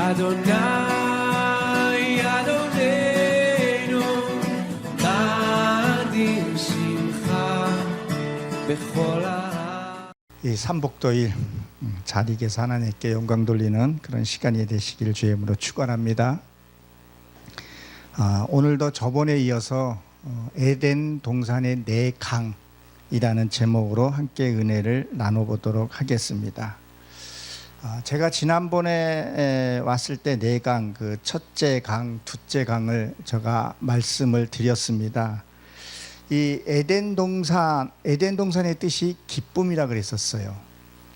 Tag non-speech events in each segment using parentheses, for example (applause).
אדוני אדוננו נדים שמחה בכל ה... 이 삼복도일 음, 잘 이겨서 하나님께 영광 돌리는 그런 시간이 되시기를 주의 이름으로 축원합니다. 아, 오늘도 저번에 이어서 어, 에덴 동산의 네 강이라는 제목으로 함께 은혜를 나눠보도록 하겠습니다. 아, 제가 지난번에 에, 왔을 때네 강, 그 첫째 강, 둘째 강을 제가 말씀을 드렸습니다. 이 에덴 동산 에덴 동산의 뜻이 기쁨이라 그랬었어요.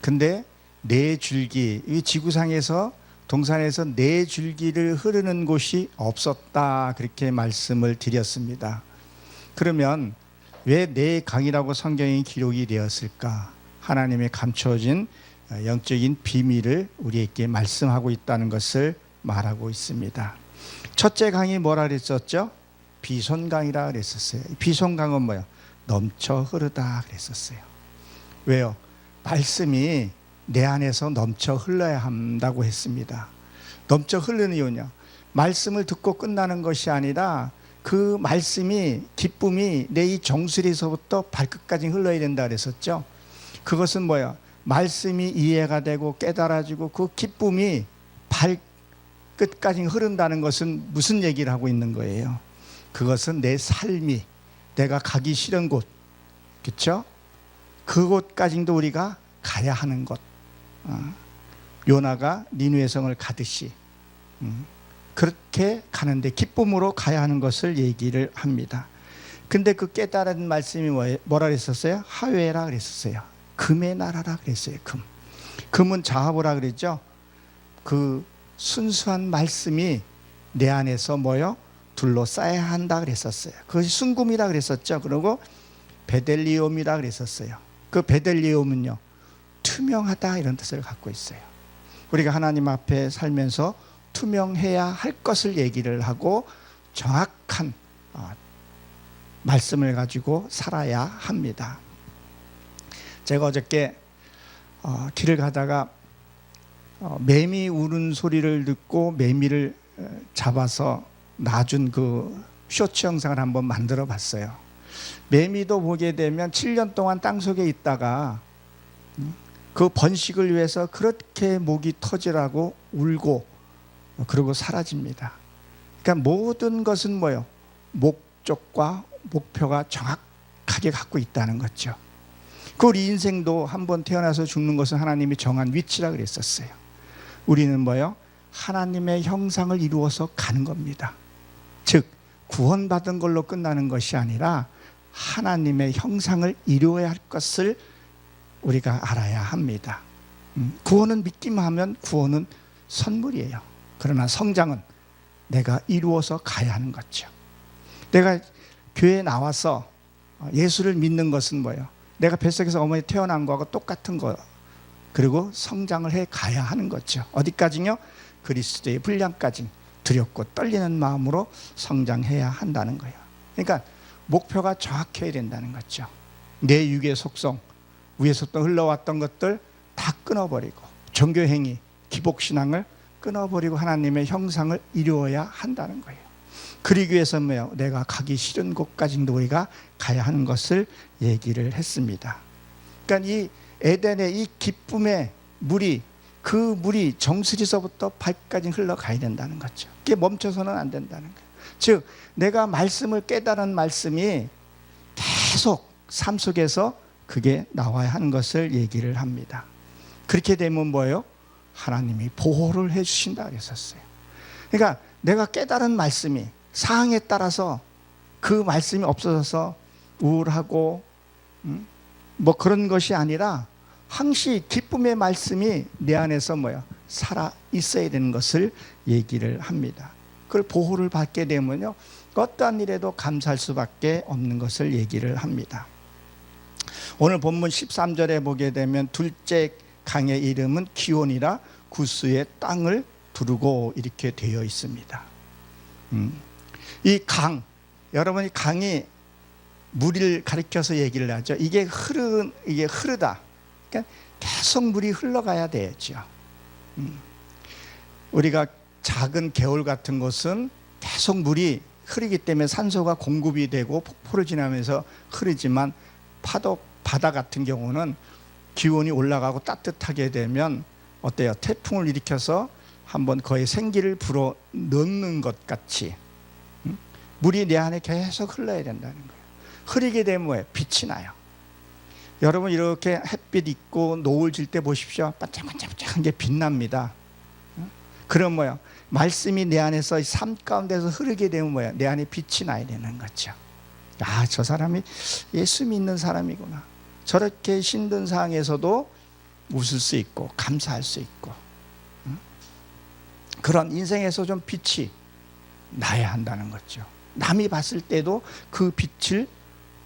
근데 네 줄기 이 지구상에서 동산에서 네 줄기를 흐르는 곳이 없었다 그렇게 말씀을 드렸습니다. 그러면 왜 네 강이라고 성경이 기록이 되었을까? 하나님의 감춰진 영적인 비밀을 우리에게 말씀하고 있다는 것을 말하고 있습니다. 첫째 강이 뭐라 그랬었죠? 비손강이라 그랬었어요. 이 비손강은 뭐야? 넘쳐 흐르다 그랬었어요. 왜요? 말씀이 내 안에서 넘쳐 흘러야 한다고 했습니다. 넘쳐 흐르는 이유냐? 말씀을 듣고 끝나는 것이 아니라 그 말씀이 기쁨이 내 이 정수리에서부터 발끝까지 흘러야 된다 그랬었죠. 그것은 뭐야? 말씀이 이해가 되고 깨달아지고 그 기쁨이 발끝까지 흐른다는 것은 무슨 얘기를 하고 있는 거예요? 그것은 내 삶이 내가 가기 싫은 곳, 그렇죠? 그곳까지도 우리가 가야 하는 것. 어. 요나가 니누의 성을 가듯이 음. 그렇게 가는데 기쁨으로 가야 하는 것을 얘기를 합니다. 근데 그 깨달은 말씀이 뭐- 뭐라 그랬었어요? 하회라 그랬었어요. 금의 나라라 그랬어요. 금. 금은 자하보라 그랬죠. 그 순수한 말씀이 내 안에서 뭐요? 둘러싸야 한다 그랬었어요. 그것이 순금이라 그랬었죠. 그리고 베델리움이라 그랬었어요. 그 베델리움은요. 투명하다 이런 뜻을 갖고 있어요. 우리가 하나님 앞에 살면서 투명해야 할 것을 얘기를 하고 정확한 어, 말씀을 가지고 살아야 합니다. 제가 어저께 어, 길을 가다가 어, 매미 우는 소리를 듣고 매미를 어, 잡아서 놔준 그 쇼츠 영상을 한번 만들어 봤어요. 매미도 보게 되면 7년 동안 땅 속에 있다가 음, 그 번식을 위해서 그렇게 목이 터지라고 울고 어, 그러고 사라집니다. 그러니까 모든 것은 뭐요? 목적과 목표가 정확하게 갖고 있다는 거죠. 그 우리 인생도 한번 태어나서 죽는 것은 하나님이 정한 위치라 그랬었어요. 우리는 뭐요? 하나님의 형상을 이루어서 가는 겁니다. 즉 구원받은 걸로 끝나는 것이 아니라 하나님의 형상을 이루어야 할 것을 우리가 알아야 합니다. 음, 구원은 믿기만 하면 구원은 선물이에요. 그러나 성장은 내가 이루어서 가야 하는 거죠. 내가 교회에 나와서 예수를 믿는 것은 뭐예요? 내가 뱃속에서 어머니 태어난 거하고 똑같은 거. 그리고 성장을 해 가야 하는 거죠. 어디까지요? 그리스도의 분량까지 두렵고 떨리는 마음으로 성장해야 한다는 거예요. 그러니까 목표가 정확해야 된다는 거죠. 내 육의 속성, 위에서부터 흘러왔던 것들 다 끊어버리고 종교 행위, 기복 신앙을 끊어버리고 하나님의 형상을 이루어야 한다는 거예요. 그러기 위해서 뭐요? 내가 가기 싫은 곳까지도 우리가 가야 하는 것을 얘기를 했습니다. 그러니까 이 에덴의 이 기쁨의 물이 그 물이 정수리서부터 발까지 흘러가야 된다는 거죠. 그게 멈춰서는 안 된다는 거예요. 즉 내가 말씀을 깨달은 말씀이 계속 삶 속에서 그게 나와야 하는 것을 얘기를 합니다. 그렇게 되면 뭐예요? 하나님이 보호를 해 주신다 그랬었어요. 그러니까 내가 깨달은 말씀이 상황에 따라서 그 말씀이 없어져서 우울하고 음, 뭐 그런 것이 아니라 항시 기쁨의 말씀이 내 안에서 뭐야 살아 있어야 되는 것을 얘기를 합니다. 그걸 보호를 받게 되면요 어떠한 일에도 감사할 수밖에 없는 것을 얘기를 합니다. 오늘 본문 13절에 보게 되면 둘째 강의 이름은 기온이라 구스의 땅을 두르고 이렇게 되어 있습니다. 음. 이 강, 여러분이 강이 물을 가리켜서 얘기를 하죠. 이게 흐르 이게 흐르다. 그러니까 계속 물이 흘러가야 되죠. 음. 우리가 작은 개울 같은 곳은 계속 물이 흐르기 때문에 산소가 공급이 되고 폭포를 지나면서 흐르지만 파도 바다 같은 경우는 기온이 올라가고 따뜻하게 되면 어때요? 태풍을 일으켜서 한번 거의 생기를 불어 넣는 것 같이 음? 물이 내 안에 계속 흘러야 된다는 거예요. 흐리게 되면 뭐예요? 빛이 나요. 여러분 이렇게 햇빛 있고 노을 질 때 보십시오. 반짝반짝반짝한 게 빛납니다. 응? 그럼 뭐야? 말씀이 내 안에서 삶 가운데서 흐르게 되면 뭐야? 내 안에 빛이 나야 되는 거죠. 아, 저 사람이 예수 믿는 사람이구나. 저렇게 힘든 상황에서도 웃을 수 있고 감사할 수 있고 응? 그런 인생에서 좀 빛이 나야 한다는 거죠. 남이 봤을 때도 그 빛을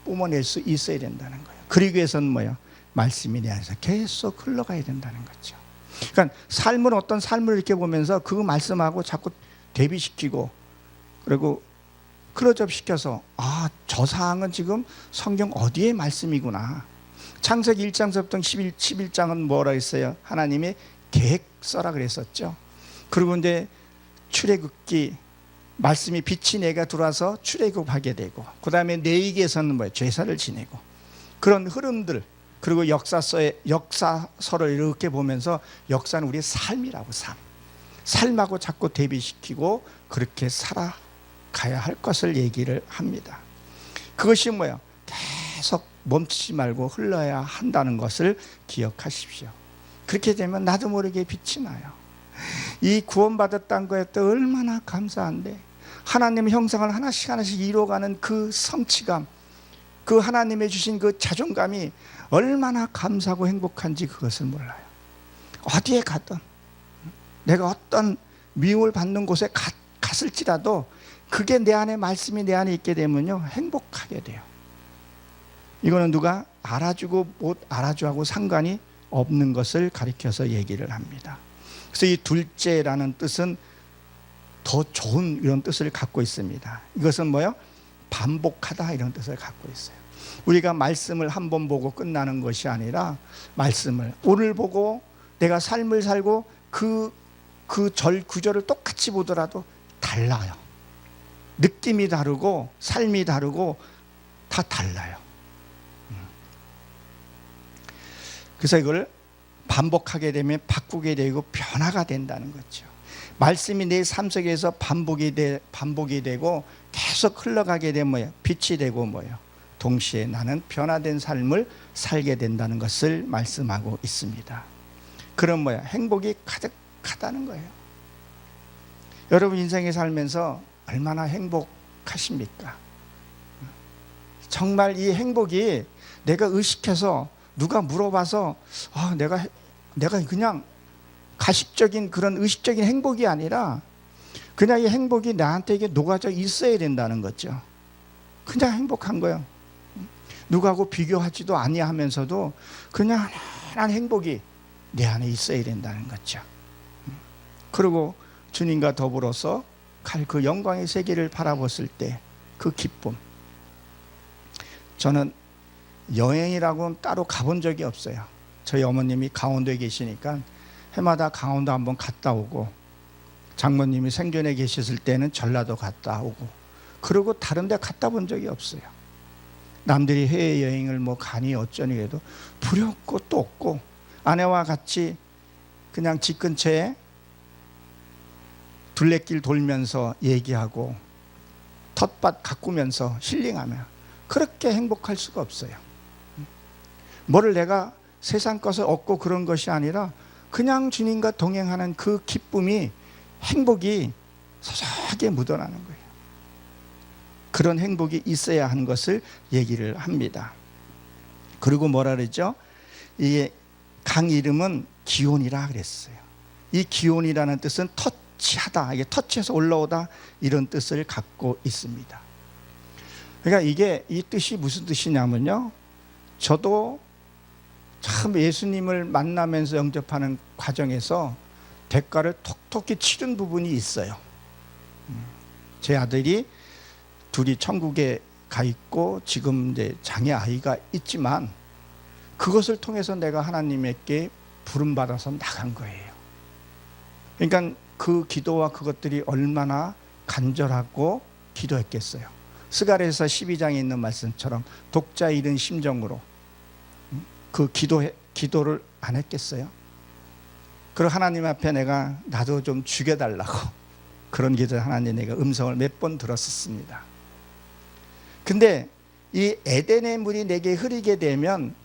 뿜어낼 수 있어야 된다는 거예요. 그러기 위해서는 뭐예요? 말씀이 내 안에서 계속 흘러가야 된다는 거죠. 그러니까 삶은 어떤 삶을 이렇게 보면서 그 말씀하고 자꾸 대비시키고 그리고 클로즈업 시켜서 아, 저 사항은 지금 성경 어디에 말씀이구나. 창세기 1장부터 11, 11장은 뭐라 했어요? 하나님의 계획서라 그랬었죠. 그리고 이제 출애굽기 말씀이 빛이 내가 들어와서 출애굽하게 되고 그 다음에 내익에서는 뭐예요? 제사를 지내고 그런 흐름들 그리고 역사서의 역사서를 이렇게 보면서 역사는 우리의 삶이라고 삶. 삶하고 자꾸 대비시키고 그렇게 살아가야 할 것을 얘기를 합니다. 그것이 뭐예요? 계속 멈추지 말고 흘러야 한다는 것을 기억하십시오. 그렇게 되면 나도 모르게 빛이 나요. 이 구원받았다는 거에 또 얼마나 감사한데 하나님의 형상을 하나씩 하나씩 이뤄가는 그 성취감 그 하나님의 주신 그 자존감이 얼마나 감사하고 행복한지 그것을 몰라요. 어디에 가든 내가 어떤 미움을 받는 곳에 갔, 갔을지라도 그게 내 안에 말씀이 내 안에 있게 되면요 행복하게 돼요. 이거는 누가 알아주고 못 알아주하고 상관이 없는 것을 가리켜서 얘기를 합니다. 그래서 이 둘째라는 뜻은 더 좋은 이런 뜻을 갖고 있습니다. 이것은 뭐요? 반복하다 이런 뜻을 갖고 있어요. 우리가 말씀을 한 번 보고 끝나는 것이 아니라 말씀을 오늘 보고 내가 삶을 살고 그 그 절 구절을 똑같이 보더라도 달라요. 느낌이 다르고 삶이 다르고 다 달라요. 음. 그래서 이걸 반복하게 되면 바꾸게 되고 변화가 된다는 거죠. 말씀이 내 삶 속에서 반복이 돼 반복이 되고 계속 흘러가게 되면? 빛이 되고 뭐예요? 동시에 나는 변화된 삶을 살게 된다는 것을 말씀하고 있습니다. 그럼 뭐야? 행복이 가득하다는 거예요. 여러분 인생에 살면서 얼마나 행복하십니까? 정말 이 행복이 내가 의식해서 누가 물어봐서 아, 내가 내가 그냥 가식적인 그런 의식적인 행복이 아니라 그냥 이 행복이 나한테 이게 녹아져 있어야 된다는 거죠. 그냥 행복한 거예요. 누구하고 비교하지도 아니하면서도 그냥 하나한 행복이 내 안에 있어야 된다는 거죠. 그리고 주님과 더불어서 갈 그 영광의 세계를 바라봤을 때 그 기쁨. 저는 여행이라고는 따로 가본 적이 없어요. 저희 어머님이 강원도에 계시니까 해마다 강원도 한번 갔다 오고 장모님이 생존에 계셨을 때는 전라도 갔다 오고 그리고 다른 데 갔다 본 적이 없어요. 남들이 해외여행을 뭐 가니 어쩌니 해도 두렵고 또 없고 아내와 같이 그냥 집 근처에 둘레길 돌면서 얘기하고 텃밭 가꾸면서 힐링하며 그렇게 행복할 수가 없어요. 뭐를 내가 세상 것을 얻고 그런 것이 아니라 그냥 주님과 동행하는 그 기쁨이 행복이 소소하게 묻어나는 거예요. 그런 행복이 있어야 하는 것을 얘기를 합니다. 그리고 뭐라 그랬죠? 이게 강 이름은 기온이라 그랬어요. 이 기온이라는 뜻은 터치하다, 이게 터치해서 올라오다 이런 뜻을 갖고 있습니다. 그러니까 이게 이 뜻이 무슨 뜻이냐면요. 저도 참 예수님을 만나면서 영접하는 과정에서 대가를 톡톡히 치른 부분이 있어요. 음, 제 아들이 둘이 천국에 가 있고 지금 이제 장애 아이가 있지만 그것을 통해서 내가 하나님께 부름 받아서 나간 거예요. 그러니까 그 기도와 그것들이 얼마나 간절하고 기도했겠어요. 스가랴서 12장에 있는 말씀처럼 독자 잃은 심정으로 음, 그 기도 기도를 안 했겠어요. 그리고 하나님 앞에 내가 나도 좀 죽여달라고 (laughs) 그런 기도 하나님 내가 음성을 몇 번 들었었습니다. 근데 이 에덴의 물이 내게 흐르게 되면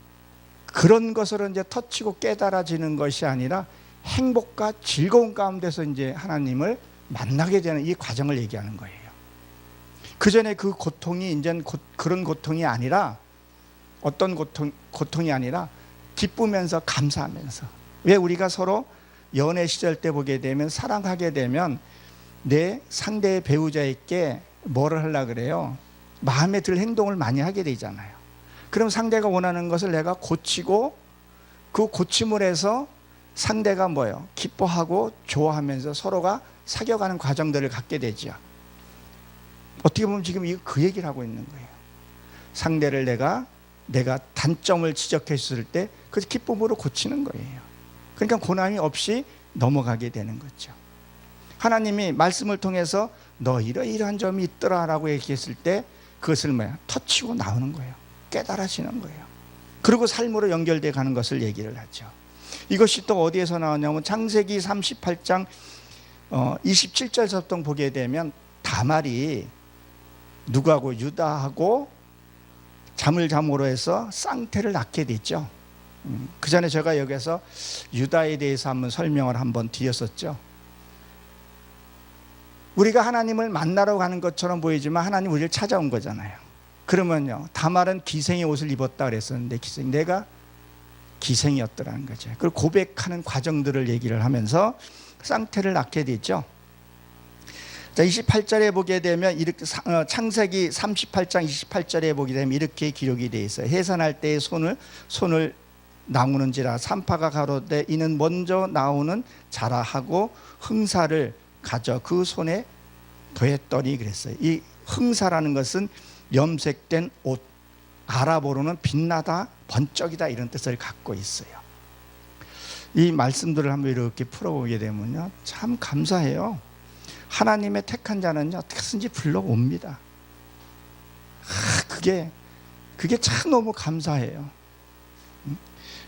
그런 것으로 이제 터치고 깨달아지는 것이 아니라 행복과 즐거운 가운데서 이제 하나님을 만나게 되는 이 과정을 얘기하는 거예요. 그 전에 그 고통이 이제 고, 그런 고통이 아니라 어떤 고통 고통이 아니라 기쁘면서 감사하면서 왜 우리가 서로 연애 시절 때 보게 되면 사랑하게 되면 내 상대의 배우자에게 뭐를 하려 그래요? 마음에 들 행동을 많이 하게 되잖아요. 그럼 상대가 원하는 것을 내가 고치고 그 고침을 해서 상대가 뭐예요? 기뻐하고 좋아하면서 서로가 사귀어가는 과정들을 갖게 되죠. 어떻게 보면 지금 이거 그 얘기를 하고 있는 거예요. 상대를 내가 내가 단점을 지적했을 때 그 기쁨으로 고치는 거예요. 그러니까 고난이 없이 넘어가게 되는 거죠. 하나님이 말씀을 통해서 너 이러이러한 점이 있더라라고 얘기했을 때 그것을 뭐야? 터치고 나오는 거예요. 깨달아지는 거예요. 그리고 삶으로 연결돼 가는 것을 얘기를 하죠. 이것이 또 어디에서 나오냐면 창세기 38장 어, 27절부터 보게 되면 다말이 누구하고 유다하고 잠을 잠으로 해서 쌍태를 낳게 됐죠. 음, 그 전에 제가 여기서 유다에 대해서 한번 설명을 한번 드렸었죠. 우리가 하나님을 만나러 가는 것처럼 보이지만 하나님 우리를 찾아온 거잖아요. 그러면요, 다말은 기생의 옷을 입었다 그랬었는데 기생 내가 기생이었더라는 거죠. 그걸 고백하는 과정들을 얘기를 하면서 쌍태를 낳게 됐죠. 자, 28절에 보게 되면 이렇게 사- 어, 창세기 38장 28절에 보게 되면 이렇게 기록이 되어 있어요. 해산할 때에 손을 손을 나오는지라 산파가 가로되 이는 먼저 나오는 자라 하고 흥사를 가져 그 손에 더했더니 그랬어요. 이 흥사라는 것은 염색된 옷, 아랍어로는 빛나다, 번쩍이다 이런 뜻을 갖고 있어요. 이 말씀들을 한번 이렇게 풀어보게 되면요, 참 감사해요. 하나님의 택한 자는요 어떻게든지 불러옵니다. 아, 그게 그게 참 너무 감사해요. 음?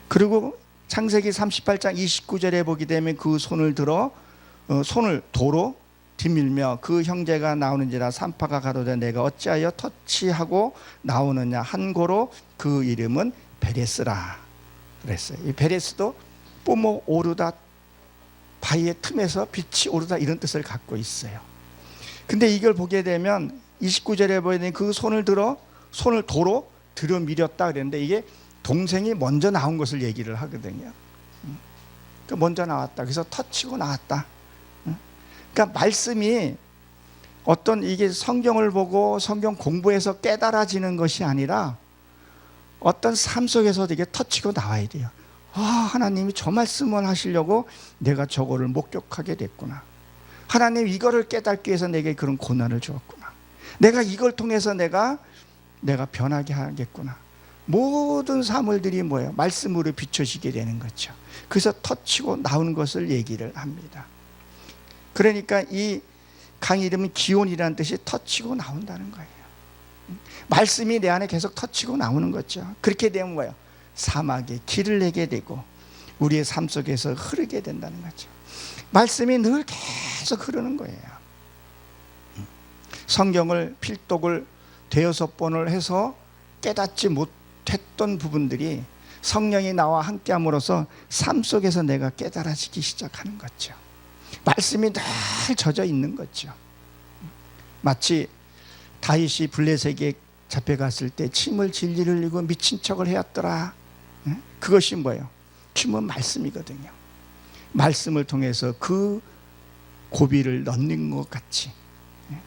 그리고 창세기 38장 29절에 보게 되면 그 손을 들어 어, 손을 도로 뒤밀며 그 형제가 나오는지라 산파가 가로되 내가 어찌하여 터치하고 나오느냐 한 고로 그 이름은 베레스라 그랬어요. 이 베레스도 뿜어 오르다 바위의 틈에서 빛이 오르다 이런 뜻을 갖고 있어요. 근데 이걸 보게 되면 29절에 보이는 그 손을 들어 손을 도로 들어 밀었다 그랬는데 이게 동생이 먼저 나온 것을 얘기를 하거든요. 음. 그 먼저 나왔다. 그래서 터치고 나왔다. 음. 그러니까 말씀이 어떤 이게 성경을 보고 성경 공부해서 깨달아지는 것이 아니라 어떤 삶 속에서 되게 터치고 나와야 돼요. 아, 하나님이 저 말씀을 하시려고 내가 저거를 목격하게 됐구나. 하나님 이거를 깨닫기 위해서 내게 그런 고난을 주었구나. 내가 이걸 통해서 내가 내가 변하게 하겠구나. 모든 사물들이 뭐예요? 말씀으로 비춰지게 되는 거죠. 그래서 터치고 나오는 것을 얘기를 합니다. 그러니까 이 강 이름은 기온이라는 뜻이 터치고 나온다는 거예요. 말씀이 내 안에 계속 터치고 나오는 거죠. 그렇게 되면 뭐예요? 사막에 길을 내게 되고 우리의 삶 속에서 흐르게 된다는 거죠. 말씀이 늘 계속 흐르는 거예요. 성경을 필독을 대여섯 번을 해서 깨닫지 못했던 부분들이 성령이 나와 함께함으로써 삶 속에서 내가 깨달아지기 시작하는 거죠. 말씀이 늘 젖어 있는 거죠. 마치 다윗이 블레셋에게 잡혀갔을 때 침을 질질 흘리고 미친 척을 해왔더라. 예? 그것이 뭐예요? 춤은 말씀이거든요. 말씀을 통해서 그 고비를 넣는 것 같이 예?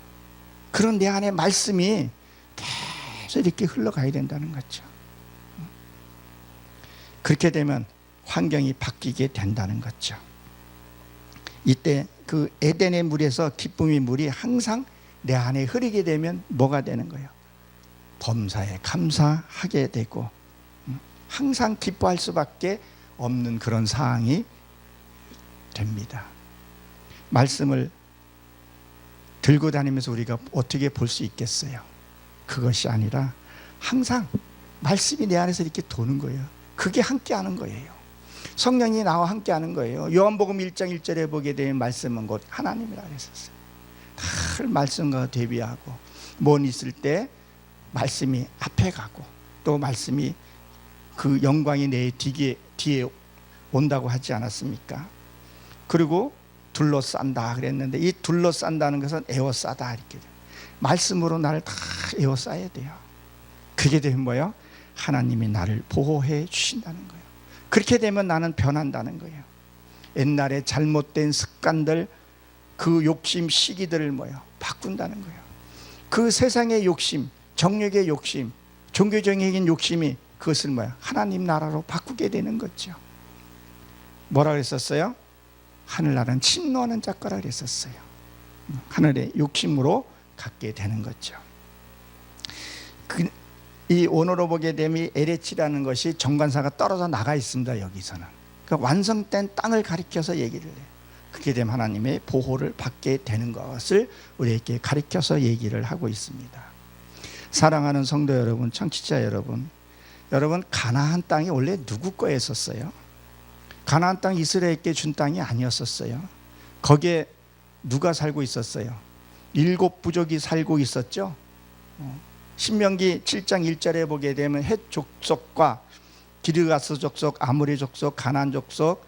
그런 내 안에 말씀이 계속 이렇게 흘러가야 된다는 거죠. 그렇게 되면 환경이 바뀌게 된다는 거죠. 이때 그 에덴의 물에서 기쁨의 물이 항상 내 안에 흐르게 되면 뭐가 되는 거예요? 범사에 감사하게 되고 음, 항상 기뻐할 수밖에 없는 그런 상황이 됩니다. 말씀을 들고 다니면서 우리가 어떻게 볼 수 있겠어요? 그것이 아니라 항상 말씀이 내 안에서 이렇게 도는 거예요. 그게 함께 하는 거예요. 성령이 나와 함께 하는 거예요. 요한복음 1장 1절에 보게 되면 말씀은 곧 하나님이라 그랬었어요. 늘 말씀과 대비하고 뭔 있을 때 말씀이 앞에 가고 또 말씀이 그 영광이 내 뒤에, 뒤에 온다고 하지 않았습니까? 그리고 둘러싼다 그랬는데 이 둘러싼다는 것은 에워싸다 이렇게 돼요. 말씀으로 나를 다 에워싸야 돼요. 그게 되면 뭐요? 하나님이 나를 보호해 주신다는 거예요. 그렇게 되면 나는 변한다는 거예요. 옛날에 잘못된 습관들, 그 욕심, 시기들을 뭐요? 바꾼다는 거예요. 그 세상의 욕심, 정력의 욕심, 종교적인 욕심이 그것을 뭐야? 하나님 나라로 바꾸게 되는 거죠. 뭐라 그랬었어요? 하늘나라는 침노하는 작가라 그랬었어요. 하늘의 욕심으로 갖게 되는 거죠. 그, 이 오너로 보게 되면 에레치라는 것이 정관사가 떨어져 나가 있습니다. 여기서는 그 완성된 땅을 가리켜서 얘기를 해요. 그렇게 되면 하나님의 보호를 받게 되는 것을 우리에게 가리켜서 얘기를 하고 있습니다. 사랑하는 성도 여러분, 청취자 여러분, 여러분 가나안 땅이 원래 누구 거였었어요? 가나안 땅 이스라엘께 준 땅이 아니었었어요. 거기에 누가 살고 있었어요? 일곱 부족이 살고 있었죠. 어, 신명기 7장 1절에 보게 되면 헷 족속과 기르가스 족속, 아무리 족속, 가난 족속,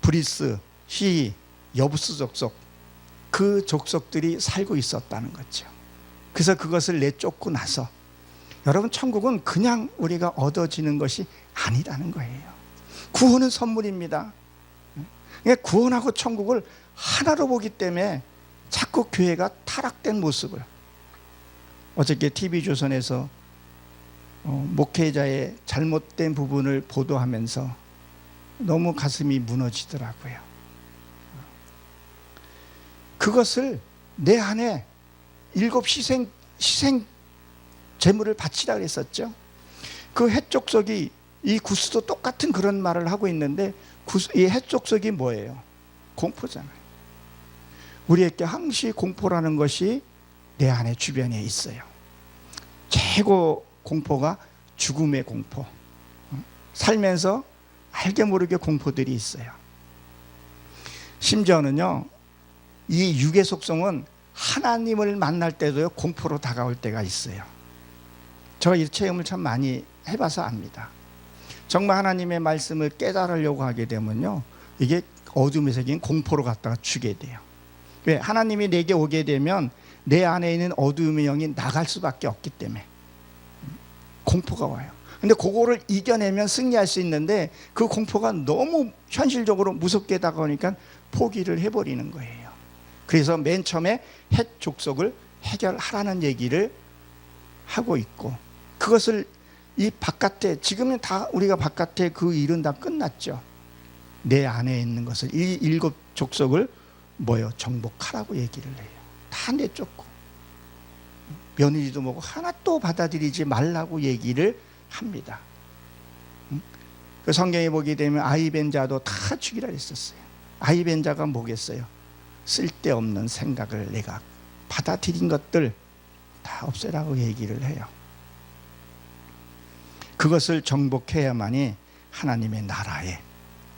브리스, 히, 여부스 족속 그 족속들이 살고 있었다는 거죠. 그래서 그것을 내쫓고 나서 여러분 천국은 그냥 우리가 얻어지는 것이 아니라는 거예요. 구원은 선물입니다. 그러니까 구원하고 천국을 하나로 보기 때문에 자꾸 교회가 타락된 모습을 어저께 TV조선에서 어, 목회자의 잘못된 부분을 보도하면서 너무 가슴이 무너지더라고요. 그것을 내 안에 일곱 희생 희생 제물을 바치라 그랬었죠. 그 해족속이 이 구스도 똑같은 그런 말을 하고 있는데 구스, 이 해족속이 뭐예요? 공포잖아요. 우리에게 항시 공포라는 것이 내 안에 주변에 있어요. 최고 공포가 죽음의 공포. 살면서 알게 모르게 공포들이 있어요. 심지어는요, 이 육의 속성은 하나님을 만날 때도요, 공포로 다가올 때가 있어요. 제가 이 체험을 참 많이 해봐서 압니다. 정말 하나님의 말씀을 깨달으려고 하게 되면요, 이게 어둠의 세계인 공포로 갖다가 주게 돼요. 왜? 하나님이 내게 오게 되면 내 안에 있는 어둠의 영이 나갈 수밖에 없기 때문에 공포가 와요. 근데 그거를 이겨내면 승리할 수 있는데 그 공포가 너무 현실적으로 무섭게 다가오니까 포기를 해버리는 거예요. 그래서 맨 처음에 핵 족속을 해결하라는 얘기를 하고 있고 그것을 이 바깥에 지금은 다 우리가 바깥에 그 일은 다 끝났죠. 내 안에 있는 것을 이 일곱 족속을 뭐요 정복하라고 얘기를 해요. 다 내쫓고 며느리도 뭐고 하나도 받아들이지 말라고 얘기를 합니다. 그 성경에 보게 되면 아이벤자도 다 죽이라 했었어요. 아이벤자가 뭐겠어요? 쓸데없는 생각을 내가 받아들인 것들 다 없애라고 얘기를 해요. 그것을 정복해야만이 하나님의 나라에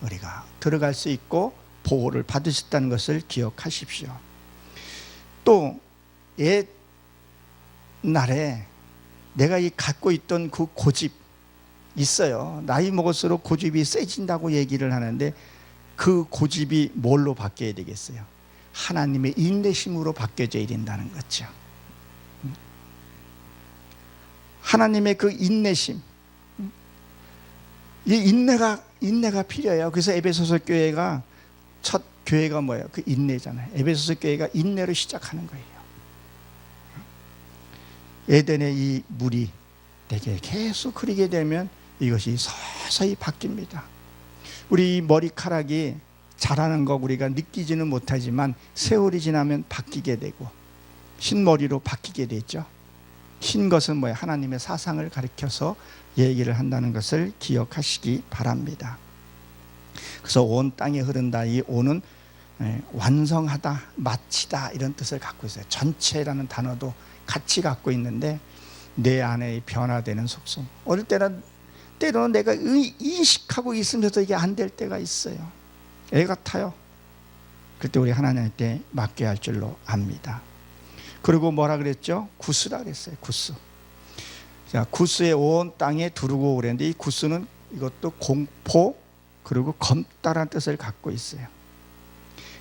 우리가 들어갈 수 있고 보호를 받으셨다는 것을 기억하십시오. 또 옛날에 내가 이 갖고 있던 그 고집 있어요. 나이 먹을수록 고집이 세진다고 얘기를 하는데 그 고집이 뭘로 바뀌어야 되겠어요? 하나님의 인내심으로 바뀌어져야 된다는 거죠. 하나님의 그 인내심. 이 인내가 인내가 필요해요. 그래서 에베소서 교회가 첫 교회가 뭐예요? 그 인내잖아요. 에베소서 교회가 인내로 시작하는 거예요. 에덴의 이 물이 내게 계속 흐르게 되면 이것이 서서히 바뀝니다. 우리 머리카락이 자라는 거 우리가 느끼지는 못하지만 세월이 지나면 바뀌게 되고 흰머리로 바뀌게 되죠. 흰 것은 뭐야? 하나님의 사상을 가리켜서 얘기를 한다는 것을 기억하시기 바랍니다. 그래서 온 땅에 흐른다. 이 온은 예, 완성하다, 마치다 이런 뜻을 갖고 있어요. 전체라는 단어도 같이 갖고 있는데 내 안에 변화되는 속성. 어릴 때는 때로는 내가 의- 인식하고 있으면서 이게 안 될 때가 있어요. 애 같아요. 그때 우리 하나님께 맡겨야 할 줄로 압니다. 그리고 뭐라 그랬죠? 구스라 그랬어요. 구스. 자, 구스의 온 땅에 두르고 그랬는데 이 구스는 이것도 공포 그리고 검다라는 뜻을 갖고 있어요.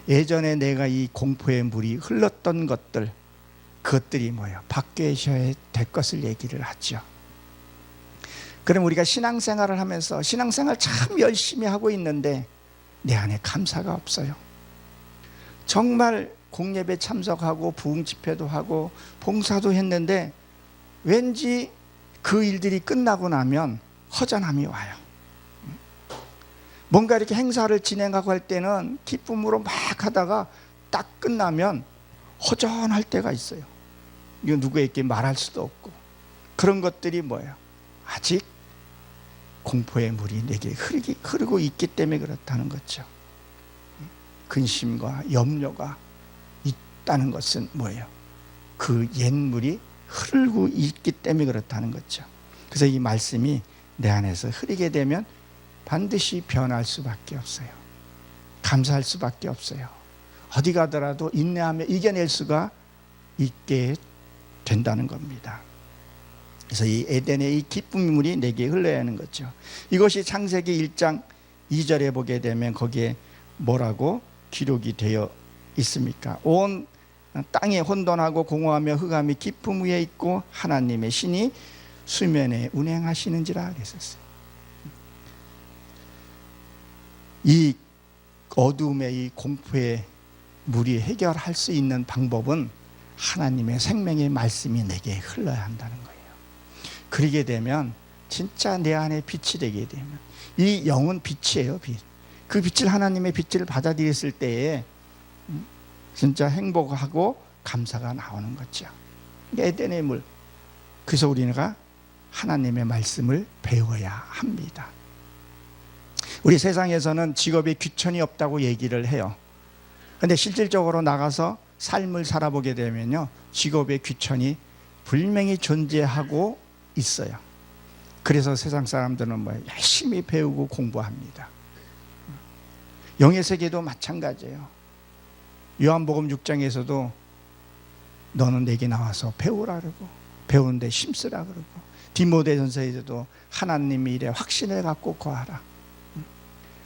예전에 내가 이 공포의 물이 흘렀던 것들 그것들이 뭐예요? 바뀌셔야 될 것을 얘기를 하죠. 그럼 우리가 신앙생활을 하면서 신앙생활 참 열심히 하고 있는데 내 안에 감사가 없어요. 정말 공예배 참석하고 부흥 집회도 하고 봉사도 했는데 왠지 그 일들이 끝나고 나면 허전함이 와요. 뭔가 이렇게 행사를 진행하고 할 때는 기쁨으로 막 하다가 딱 끝나면 허전할 때가 있어요. 이거 누구에게 말할 수도 없고 그런 것들이 뭐예요? 아직 공포의 물이 내게 흐르기, 흐르고 있기 때문에 그렇다는 거죠. 근심과 염려가 있다는 것은 뭐예요? 그 옛물이 흐르고 있기 때문에 그렇다는 거죠. 그래서 이 말씀이 내 안에서 흐르게 되면 반드시 변할 수밖에 없어요. 감사할 수밖에 없어요. 어디 가더라도 인내하며 이겨낼 수가 있게 된다는 겁니다. 그래서 이 에덴의 이 기쁨의 물이 내게 흘러야 하는 거죠. 이것이 창세기 1장 2절에 보게 되면 거기에 뭐라고 기록이 되어 있습니까? 온 땅에 혼돈하고 공허하며 흑암이 깊음 위에 있고 하나님의 신이 수면에 운행하시는지라 그랬었어요. 이 어둠의 이 공포의 물이 해결할 수 있는 방법은 하나님의 생명의 말씀이 내게 흘러야 한다는 거예요. 그러게 되면 진짜 내 안에 빛이 되게 되면 이 영은 빛이에요, 빛. 그 빛을 하나님의 빛을 받아들였을 때에 음, 진짜 행복하고 감사가 나오는 거죠. 에덴의 물. 그래서 우리가 하나님의 말씀을 배워야 합니다. 우리 세상에서는 직업에 귀천이 없다고 얘기를 해요. 근데 실질적으로 나가서 삶을 살아보게 되면요. 직업의 귀천이 분명히 존재하고 있어요. 그래서 세상 사람들은 뭐 열심히 배우고 공부합니다. 영의 세계도 마찬가지예요. 요한복음 6장에서도 너는 내게 나와서 배우라 그러고 배우는데 힘쓰라 그러고 디모데전서에서도 하나님의 일에 확신을 갖고 거하라.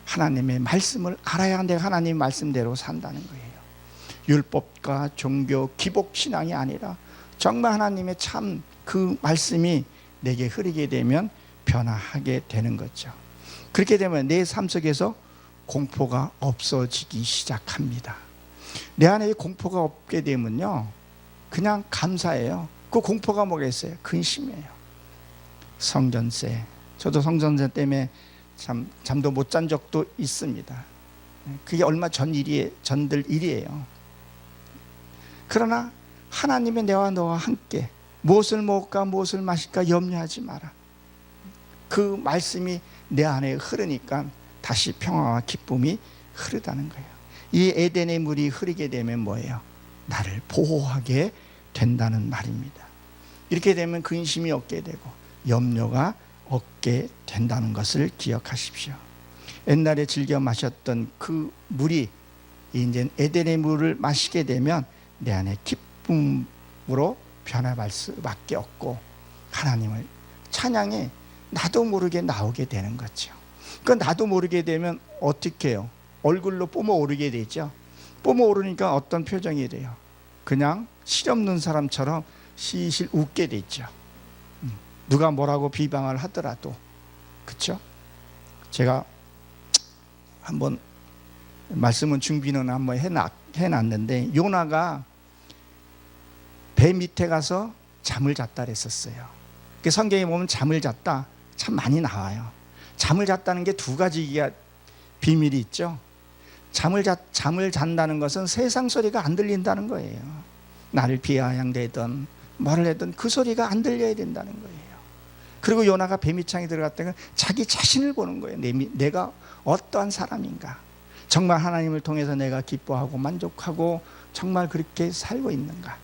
하나님의 말씀을 알아야 내가 하나님 말씀대로 산다는 거예요. 율법과 종교 기복 신앙이 아니라 정말 하나님의 참 그 말씀이 내게 흐르게 되면 변화하게 되는 거죠. 그렇게 되면 내 삶 속에서 공포가 없어지기 시작합니다. 내 안에 이 공포가 없게 되면요. 그냥 감사해요. 그 공포가 뭐겠어요? 근심이에요. 성전세. 저도 성전세 때문에 참 잠도 못 잔 적도 있습니다. 그게 얼마 전 일이 전들 일이에요. 그러나 하나님의 내와 너와 함께 무엇을 먹을까 무엇을 마실까 염려하지 마라. 그 말씀이 내 안에 흐르니까 다시 평화와 기쁨이 흐르다는 거예요. 이 에덴의 물이 흐르게 되면 뭐예요? 나를 보호하게 된다는 말입니다. 이렇게 되면 근심이 없게 되고 염려가 없게 된다는 것을 기억하십시오. 옛날에 즐겨 마셨던 그 물이 이제 에덴의 물을 마시게 되면 내 안에 기쁨으로 변화할 수밖에 없고 하나님을 찬양해 나도 모르게 나오게 되는 거죠. 그 나도 모르게 되면 어떻게 해요? 얼굴로 뿜어 오르게 되죠. 뿜어 오르니까 어떤 표정이 돼요? 그냥 실없는 사람처럼 시실 웃게 되죠. 음, 누가 뭐라고 비방을 하더라도 그렇죠? 제가 한번 말씀은 준비는 한번 해놨, 해놨는데 요나가 배 밑에 가서 잠을 잤다 그랬었어요. 그 성경에 보면 잠을 잤다 참 많이 나와요. 잠을 잤다는 게 두 가지가 비밀이 있죠. 잠을 자, 잠을 잔다는 것은 세상 소리가 안 들린다는 거예요. 나를 비아냥대던 말을 했던 그 소리가 안 들려야 된다는 거예요. 그리고 요나가 배 밑창에 들어갔다가 자기 자신을 보는 거예요. 내, 미- 내가 어떠한 사람인가. 정말 하나님을 통해서 내가 기뻐하고 만족하고 정말 그렇게 살고 있는가?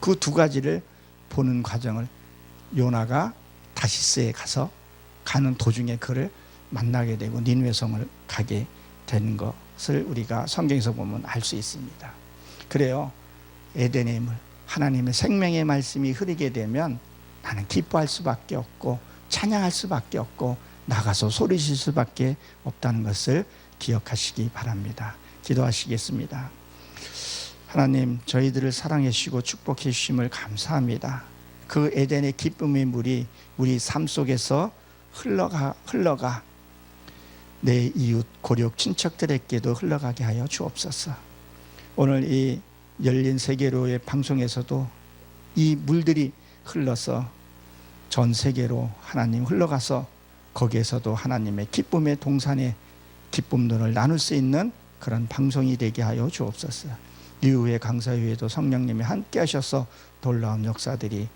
그 두 가지를 보는 과정을 요나가 다시스에 가서 가는 도중에 그를 만나게 되고 니누의 성을 가게 되는 것을 우리가 성경에서 보면 알 수 있습니다. 그래요. 에덴의 물, 하나님의 생명의 말씀이 흐르게 되면 나는 기뻐할 수밖에 없고 찬양할 수밖에 없고 나가서 소리칠 수밖에 없다는 것을 기억하시기 바랍니다. 기도하시겠습니다. 하나님, 저희들을 사랑해 주시고 축복해 주심을 감사합니다. 그 에덴의 기쁨의 물이 우리 삶 속에서 흘러가 흘러가 내 이웃 고력 친척들에게도 흘러가게 하여 주옵소서. 오늘 이 열린 세계로의 방송에서도 이 물들이 흘러서 전 세계로 하나님 흘러가서 거기에서도 하나님의 기쁨의 동산의 기쁨들을 나눌 수 있는 그런 방송이 되게 하여 주옵소서. 이후에 강사회에도 성령님이 함께 하셔서 놀라운 역사들이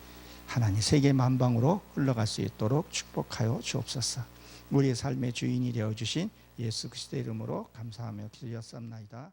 하나님 세계 만방으로 흘러갈 수 있도록 축복하여 주옵소서. 우리의 삶의 주인이 되어 주신 예수 그리스도의 이름으로 감사하며 기도하옵나이다.